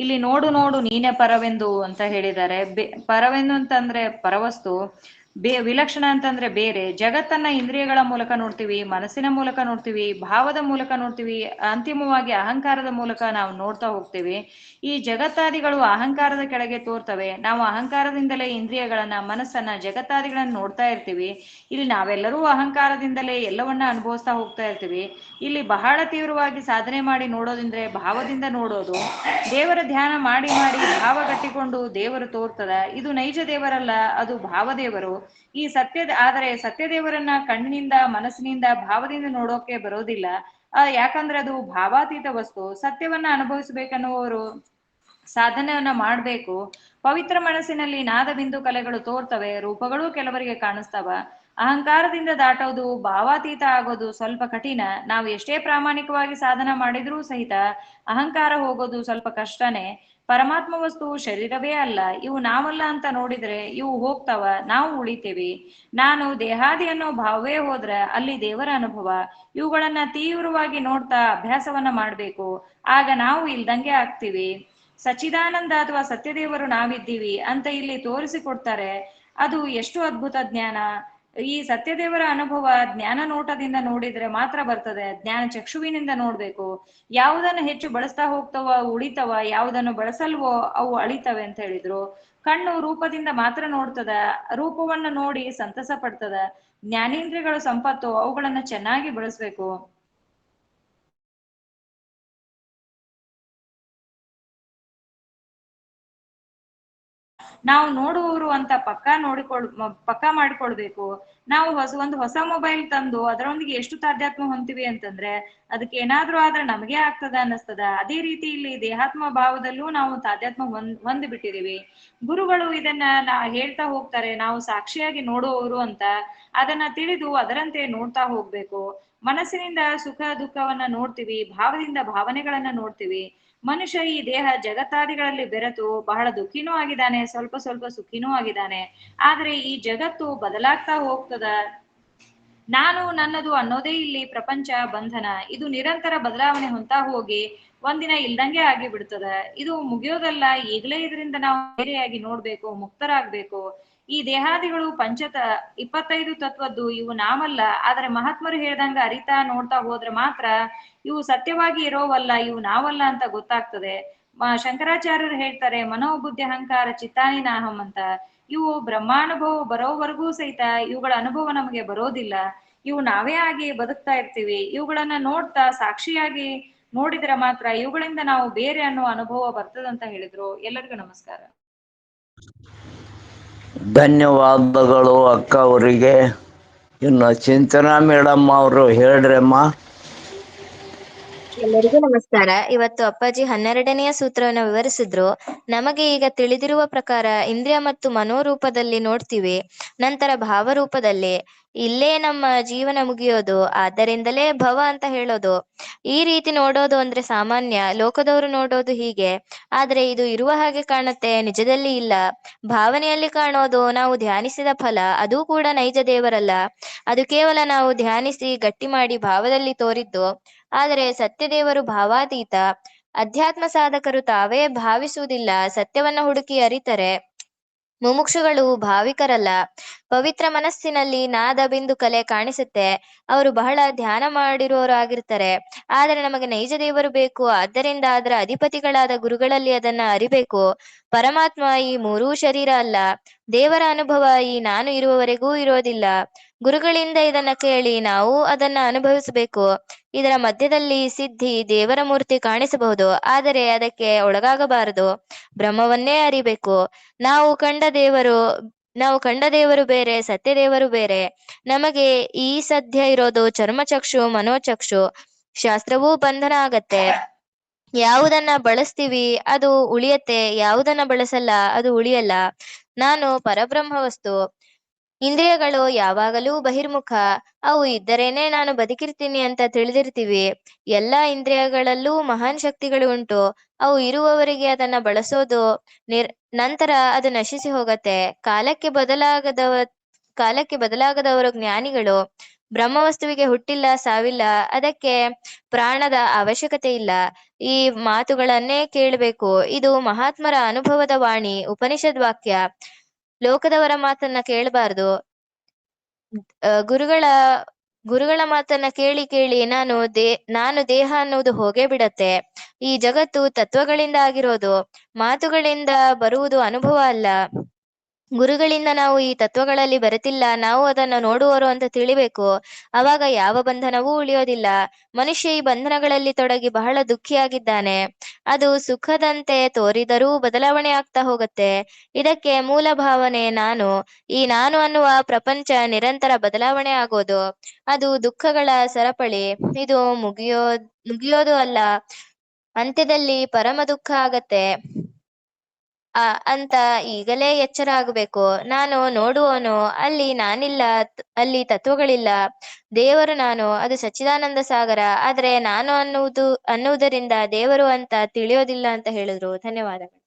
ಇಲ್ಲಿ ನೋಡು ನೋಡು ನೀನೇ ಪರವೆಂದು ಅಂತ ಹೇಳಿದ್ದಾರೆ. ಪರವೆಂದು ಅಂತಂದ್ರೆ ಪರವಸ್ತು. ಬೇ ವಿಲಕ್ಷಣ ಅಂತಂದ್ರೆ ಬೇರೆ. ಜಗತ್ತನ್ನ ಇಂದ್ರಿಯಗಳ ಮೂಲಕ ನೋಡ್ತೀವಿ, ಮನಸ್ಸಿನ ಮೂಲಕ ನೋಡ್ತೀವಿ, ಭಾವದ ಮೂಲಕ ನೋಡ್ತೀವಿ, ಅಂತಿಮವಾಗಿ ಅಹಂಕಾರದ ಮೂಲಕ ನಾವು ನೋಡ್ತಾ ಹೋಗ್ತೀವಿ. ಈ ಜಗತ್ತಾದಿಗಳು ಅಹಂಕಾರದ ಕೆಳಗೆ ತೋರ್ತವೆ. ನಾವು ಅಹಂಕಾರದಿಂದಲೇ ಇಂದ್ರಿಯಗಳನ್ನ, ಮನಸ್ಸನ್ನ, ಜಗತ್ತಾದಿಗಳನ್ನ ನೋಡ್ತಾ ಇರ್ತೀವಿ. ಇಲ್ಲಿ ನಾವೆಲ್ಲರೂ ಅಹಂಕಾರದಿಂದಲೇ ಎಲ್ಲವನ್ನ ಅನುಭವಿಸ್ತಾ ಹೋಗ್ತಾ ಇರ್ತೀವಿ. ಇಲ್ಲಿ ಬಹಳ ತೀವ್ರವಾಗಿ ಸಾಧನೆ ಮಾಡಿ ನೋಡೋದಿಂದ್ರೆ ಭಾವದಿಂದ ನೋಡೋದು, ದೇವರ ಧ್ಯಾನ ಮಾಡಿ ಮಾಡಿ ಭಾವ ಕಟ್ಟಿಕೊಂಡು ದೇವರು ತೋರ್ತದ. ಇದು ನೈಜ ದೇವರಲ್ಲ, ಅದು ಭಾವದೇವರು. ಈ ಸತ್ಯದ, ಆದರೆ ಸತ್ಯದೇವರನ್ನ ಕಣ್ಣಿನಿಂದ, ಮನಸ್ಸಿನಿಂದ, ಭಾವದಿಂದ ನೋಡೋಕೆ ಬರೋದಿಲ್ಲ. ಆ, ಯಾಕಂದ್ರೆ ಅದು ಭಾವಾತೀತ ವಸ್ತು. ಸತ್ಯವನ್ನ ಅನುಭವಿಸ್ಬೇಕನ್ನುವರು ಸಾಧನೆಯನ್ನ ಮಾಡ್ಬೇಕು. ಪವಿತ್ರ ಮನಸ್ಸಿನಲ್ಲಿ ನಾದ ಬಿಂದು ಕಲೆಗಳು ತೋರ್ತವೆ. ರೂಪಗಳು ಕೆಲವರಿಗೆ ಕಾಣಿಸ್ತಾವ. ಅಹಂಕಾರದಿಂದ ದಾಟೋದು, ಭಾವಾತೀತ ಆಗೋದು ಸ್ವಲ್ಪ ಕಠಿಣ. ನಾವು ಎಷ್ಟೇ ಪ್ರಾಮಾಣಿಕವಾಗಿ ಸಾಧನ ಮಾಡಿದ್ರೂ ಸಹಿತ ಅಹಂಕಾರ ಹೋಗೋದು ಸ್ವಲ್ಪ ಕಷ್ಟನೇ. ಪರಮಾತ್ಮ ವಸ್ತು ಶರೀರವೇ ಅಲ್ಲ. ಇವು ನಾವಲ್ಲ ಅಂತ ನೋಡಿದ್ರೆ ಇವು ಹೋಗ್ತಾವ, ನಾವು ಉಳಿತೇವಿ. ನಾನು ದೇಹಾದಿ ಅನ್ನೋ ಭಾವವೇ ಹೋದ್ರ ಅಲ್ಲಿ ದೇವರ ಅನುಭವ. ಇವುಗಳನ್ನ ತೀವ್ರವಾಗಿ ನೋಡ್ತಾ ಅಭ್ಯಾಸವನ್ನ ಮಾಡ್ಬೇಕು. ಆಗ ನಾವು ಇಲ್ದಂಗೆ ಆಗ್ತೀವಿ. ಸಚಿದಾನಂದ ಅಥವಾ ಸತ್ಯದೇವರು ನಾವಿದ್ದೀವಿ ಅಂತ ಇಲ್ಲಿ ತೋರಿಸಿಕೊಡ್ತಾರೆ. ಅದು ಎಷ್ಟು ಅದ್ಭುತ ಜ್ಞಾನ. ಈ ಸತ್ಯದೇವರ ಅನುಭವ ಜ್ಞಾನ ನೋಟದಿಂದ ನೋಡಿದ್ರೆ ಮಾತ್ರ ಬರ್ತದೆ. ಜ್ಞಾನ ಚಕ್ಷುವಿನಿಂದ ನೋಡ್ಬೇಕು. ಯಾವುದನ್ನು ಹೆಚ್ಚು ಬಳಸ್ತಾ ಹೋಗ್ತವ ಉಳಿತವ, ಯಾವುದನ್ನು ಬಳಸಲ್ವೋ ಅವು ಅಳಿತವೆ ಅಂತ ಹೇಳಿದ್ರು. ಕಣ್ಣು ರೂಪದಿಂದ ಮಾತ್ರ ನೋಡ್ತದ. ರೂಪವನ್ನ ನೋಡಿ ಸಂತಸ ಪಡ್ತದ. ಜ್ಞಾನೇಂದ್ರಿಯಗಳ ಸಂಪತ್ತು, ಅವುಗಳನ್ನ ಚೆನ್ನಾಗಿ ಬಳಸ್ಬೇಕು. ನಾವು ನೋಡುವವರು ಅಂತ ಪಕ್ಕಾ ನೋಡಿಕೊಳ್ ಪಕ್ಕಾ ಮಾಡ್ಕೊಳ್ಬೇಕು. ನಾವು ಹೊಸ, ಒಂದು ಹೊಸ ಮೊಬೈಲ್ ತಂದು ಅದರೊಂದಿಗೆ ಎಷ್ಟು ತಾಧ್ಯಾತ್ಮ ಹೊಂತೀವಿ ಅಂತಂದ್ರೆ ಅದಕ್ಕೆ ಏನಾದ್ರೂ ಆದ್ರೆ ನಮಗೆ ಆಗ್ತದ ಅನ್ನಿಸ್ತದ. ಅದೇ ರೀತಿ ಇಲ್ಲಿ ದೇಹಾತ್ಮ ಭಾವದಲ್ಲೂ ನಾವು ತಾಧ್ಯಾತ್ಮ ಹೊಂದ್ ಬಿಟ್ಟಿದೀವಿ. ಗುರುಗಳು ಇದನ್ನ ನಾ ಹೇಳ್ತಾ ಹೋಗ್ತಾರೆ, ನಾವು ಸಾಕ್ಷಿಯಾಗಿ ನೋಡುವವರು ಅಂತ. ಅದನ್ನ ತಿಳಿದು ಅದರಂತೆ ನೋಡ್ತಾ ಹೋಗ್ಬೇಕು. ಮನಸ್ಸಿನಿಂದ ಸುಖ, ದುಃಖವನ್ನ ನೋಡ್ತೀವಿ, ಭಾವದಿಂದ ಭಾವನೆಗಳನ್ನ ನೋಡ್ತೀವಿ. ಮನುಷ್ಯ ಈ ದೇಹ ಜಗತ್ತಾದಿಗಳಲ್ಲಿ ಬೆರೆತು ಬಹಳ ದುಃಖಿನೂ ಆಗಿದ್ದಾನೆ, ಸ್ವಲ್ಪ ಸ್ವಲ್ಪ ಸುಖಿನೂ ಆಗಿದ್ದಾನೆ. ಆದ್ರೆ ಈ ಜಗತ್ತು ಬದಲಾಗ್ತಾ ಹೋಗ್ತದ? ನಾನು ನನ್ನದು ಅನ್ನೋದೇ ಇಲ್ಲಿ ಪ್ರಪಂಚ ಬಂಧನ. ಇದು ನಿರಂತರ ಬದಲಾವಣೆ ಹೊಂತಾ ಹೋಗಿ ಒಂದಿನ ಇಲ್ದಂಗೆ ಆಗಿ ಬಿಡ್ತದ ಇದು ಮುಗಿಯೋದಲ್ಲ, ಈಗಲೇ ಇದರಿಂದ ನಾವು ಬೇರೆಯಾಗಿ ನೋಡ್ಬೇಕು, ಮುಕ್ತರಾಗ್ಬೇಕು. ಈ ದೇಹಾದಿಗಳು ಪಂಚತ ಇಪ್ಪತ್ತೈದು ತತ್ವದ್ದು, ಇವು ನಾವಲ್ಲ. ಆದ್ರೆ ಮಹಾತ್ಮರು ಹೇಳ್ದಂಗ ಅರಿತಾ ನೋಡ್ತಾ ಹೋದ್ರೆ ಮಾತ್ರ ಇವು ಸತ್ಯವಾಗಿ ಇರೋವಲ್ಲ, ಇವು ನಾವಲ್ಲ ಅಂತ ಗೊತ್ತಾಗ್ತದೆ. ಶಂಕರಾಚಾರ್ಯರು ಹೇಳ್ತಾರೆ, ಮನೋಬುದ್ಧಿ ಅಹಂಕಾರ ಚಿತ್ತಾನಿ ನಾಹಂ ಅಂತ. ಇವು ಬ್ರಹ್ಮಾನುಭವ ಬರೋವರೆಗೂ ಸಹಿತ ಇವುಗಳ ಅನುಭವ ನಮಗೆ ಬರೋದಿಲ್ಲ. ಇವು ನಾವೇ ಆಗಿ ಬದುಕ್ತಾ ಇರ್ತೀವಿ. ಇವುಗಳನ್ನ ನೋಡ್ತಾ, ಸಾಕ್ಷಿಯಾಗಿ ನೋಡಿದ್ರೆ ಮಾತ್ರ ಇವುಗಳಿಂದ ನಾವು ಬೇರೆ ಅನ್ನೋ ಅನುಭವ ಬರ್ತದಂತ ಹೇಳಿದ್ರು. ಎಲ್ಲರಿಗೂ ನಮಸ್ಕಾರ. ಧನ್ಯವಾದಗಳು ಅಕ್ಕ ಅವರಿಗೆ. ಇನ್ನು ಚಿಂತನಾ ಮೇಡಮ್ ಅವರು ಹೇಳ್ರಮ್ಮ ಎಲ್ಲರಿಗೂ ನಮಸ್ಕಾರ. ಇವತ್ತು ಅಪ್ಪಾಜಿ ಹನ್ನೆರಡನೆಯ ಸೂತ್ರವನ್ನು ವಿವರಿಸಿದ್ರು. ನಮಗೆ ಈಗ ತಿಳಿದಿರುವ ಪ್ರಕಾರ ಇಂದ್ರಿಯ ಮತ್ತು ಮನೋರೂಪದಲ್ಲಿ ನೋಡ್ತೀವಿ. ನಂತರ ಭಾವರೂಪದಲ್ಲಿ ಇಲ್ಲೇ ನಮ್ಮ ಜೀವನ ಮುಗಿಯೋದು, ಆದ್ದರಿಂದಲೇ ಭವ ಅಂತ ಹೇಳೋದು. ಈ ರೀತಿ ನೋಡೋದು ಅಂದ್ರೆ ಸಾಮಾನ್ಯ, ಲೋಕದವರು ನೋಡೋದು ಹೀಗೆ. ಆದ್ರೆ ಇದು ಇರುವ ಹಾಗೆ ಕಾಣುತ್ತೆ, ನಿಜದಲ್ಲಿ ಇಲ್ಲ. ಭಾವನೆಯಲ್ಲಿ ಕಾಣೋದು ನಾವು ಧ್ಯಾನಿಸಿದ ಫಲ, ಅದು ಕೂಡ ನೈಜ ದೇವರಲ್ಲ. ಅದು ಕೇವಲ ನಾವು ಧ್ಯಾನಿಸಿ ಗಟ್ಟಿ ಮಾಡಿ ಭಾವದಲ್ಲಿ ತೋರಿದ್ದು. ಆದರೆ ಸತ್ಯದೇವರು ಭಾವಾತೀತ. ಅಧ್ಯಾತ್ಮ ಸಾಧಕರು ತಾವೇ ಭಾವಿಸುವುದಿಲ್ಲ. ಸತ್ಯವನ್ನ ಹುಡುಕಿ ಅರಿತರೆ. ಮುಮುಕ್ಷುಗಳು ಭಾವಿಕರಲ್ಲ. ಪವಿತ್ರ ಮನಸ್ಸಿನಲ್ಲಿ ನಾದ ಬಿಂದು ಕಲೆ ಕಾಣಿಸುತ್ತೆ. ಅವರು ಬಹಳ ಧ್ಯಾನ ಮಾಡಿರುವವರು ಆಗಿರ್ತಾರೆ ಆದರೆ ನಮಗೆ ನೈಜ ದೇವರು ಬೇಕು. ಆದ್ದರಿಂದ ಅದರ ಅಧಿಪತಿಗಳಾದ ಗುರುಗಳಲ್ಲಿ ಅದನ್ನ ಅರಿಬೇಕು. ಪರಮಾತ್ಮ ಈ ಮೂರೂ ಶರೀರ ಅಲ್ಲ. ದೇವರ ಅನುಭವ ಈ ನಾನು ಇರುವವರೆಗೂ ಇರೋದಿಲ್ಲ. ಗುರುಗಳಿಂದ ಇದನ್ನ ಕೇಳಿ ನಾವು ಅದನ್ನ ಅನುಭವಿಸಬೇಕು. ಇದರ ಮಧ್ಯದಲ್ಲಿ ಸಿದ್ಧಿ ದೇವರ ಮೂರ್ತಿ ಕಾಣಿಸಬಹುದು. ಆದರೆ ಅದಕ್ಕೆ ಒಳಗಾಗಬಾರದು. ಬ್ರಹ್ಮವನ್ನೇ ಅರಿಬೇಕು. ನಾವು ಕಂಡ ದೇವರು ನಾವು ಕಂಡ ದೇವರು ಬೇರೆ, ಸತ್ಯ ದೇವರು ಬೇರೆ. ನಮಗೆ ಈ ಸದ್ಯ ಇರೋದು ಚರ್ಮಚಕ್ಷು, ಮನೋಚಕ್ಷು. ಶಾಸ್ತ್ರವೂ ಬಂಧನ ಆಗತ್ತೆ. ಯಾವುದನ್ನ ಬಳಸ್ತೀವಿ ಅದು ಉಳಿಯತ್ತೆ. ಯಾವುದನ್ನ ಬಳಸಲ್ಲ ಅದು ಉಳಿಯಲ್ಲ. ನಾನು ಪರಬ್ರಹ್ಮ ವಸ್ತು ಇಂದ್ರಿಯಗಳು ಯಾವಾಗಲೂ ಬಹಿರ್ಮುಖ. ಅವು ಇದ್ದರೇನೆ ನಾನು ಬದುಕಿರ್ತೀನಿ ಅಂತ ತಿಳಿದಿರ್ತೀವಿ. ಎಲ್ಲಾ ಇಂದ್ರಿಯಗಳಲ್ಲೂ ಮಹಾನ್ ಶಕ್ತಿಗಳು ಉಂಟು. ಅವು ಇರುವವರಿಗೆ ಅದನ್ನ ಬಳಸೋದು ನಂತರ ಅದು ನಶಿಸಿ ಹೋಗತ್ತೆ. ಕಾಲಕ್ಕೆ ಬದಲಾಗದವ, ಕಾಲಕ್ಕೆ ಬದಲಾಗದವರು ಜ್ಞಾನಿಗಳು. ಬ್ರಹ್ಮವಸ್ತುವಿಗೆ ಹುಟ್ಟಿಲ್ಲ, ಸಾವಿಲ್ಲ. ಅದಕ್ಕೆ ಪ್ರಾಣದ ಅವಶ್ಯಕತೆ ಇಲ್ಲ. ಈ ಮಾತುಗಳನ್ನೇ ಕೇಳಬೇಕು. ಇದು ಮಹಾತ್ಮರ ಅನುಭವದ ವಾಣಿ, ಉಪನಿಷದ್ ವಾಕ್ಯ. ಲೋಕದವರ ಮಾತನ್ನ ಕೇಳಬಾರ್ದು. ಗುರುಗಳ ಗುರುಗಳ ಮಾತನ್ನ ಕೇಳಿ ಕೇಳಿ ನಾನು ದೇ, ನಾನು ದೇಹ ಅನ್ನುವುದು ಹೋಗೇ ಬಿಡತ್ತೆ. ಈ ಜಗತ್ತು ತತ್ವಗಳಿಂದ ಆಗಿರೋದು. ಮಾತುಗಳಿಂದ ಬರುವುದು ಅನುಭವ ಅಲ್ಲ. ಗುರುಗಳಿಂದ ನಾವು ಈ ತತ್ವಗಳಲ್ಲಿ ಬರೆತಿಲ್ಲ ನಾವು ಅದನ್ನು ನೋಡುವರು ಅಂತ ತಿಳಿಬೇಕು. ಅವಾಗ ಯಾವ ಬಂಧನವೂ ಉಳಿಯೋದಿಲ್ಲ. ಮನುಷ್ಯ ಈ ಬಂಧನಗಳಲ್ಲಿ ತೊಡಗಿ ಬಹಳ ದುಃಖಿಯಾಗಿದ್ದಾನೆ. ಅದು ಸುಖದಂತೆ ತೋರಿದರೂ ಬದಲಾವಣೆ ಆಗ್ತಾ ಹೋಗುತ್ತೆ. ಇದಕ್ಕೆ ಮೂಲ ಭಾವನೆ ನಾನು. ಈ ನಾನು ಅನ್ನುವ ಪ್ರಪಂಚ ನಿರಂತರ ಬದಲಾವಣೆ ಆಗೋದು. ಅದು ದುಃಖಗಳ ಸರಪಳಿ. ಇದು ಮುಗಿಯೋ, ಮುಗಿಯೋದು ಅಲ್ಲ. ಅಂತ್ಯದಲ್ಲಿ ಪರಮ ದುಃಖ ಆಗತ್ತೆ. ಆ, ಅಂತ ಈಗಲೇ ಎಚ್ಚರ ಆಗಬೇಕು. ನಾನು ನೋಡುವವನು, ಅಲ್ಲಿ ನಾನಿಲ್ಲ ಅಲ್ಲಿ ತತ್ವಗಳಿಲ್ಲ. ದೇವರು ನಾನು, ಅದು ಸಚ್ಚಿದಾನಂದ ಸಾಗರ. ಆದ್ರೆ ನಾನು ಅನ್ನುವುದು, ಅನ್ನುವುದರಿಂದ ದೇವರು ಅಂತ ತಿಳಿಯೋದಿಲ್ಲ ಅಂತ ಹೇಳಿದ್ರು. ಧನ್ಯವಾದಗಳು.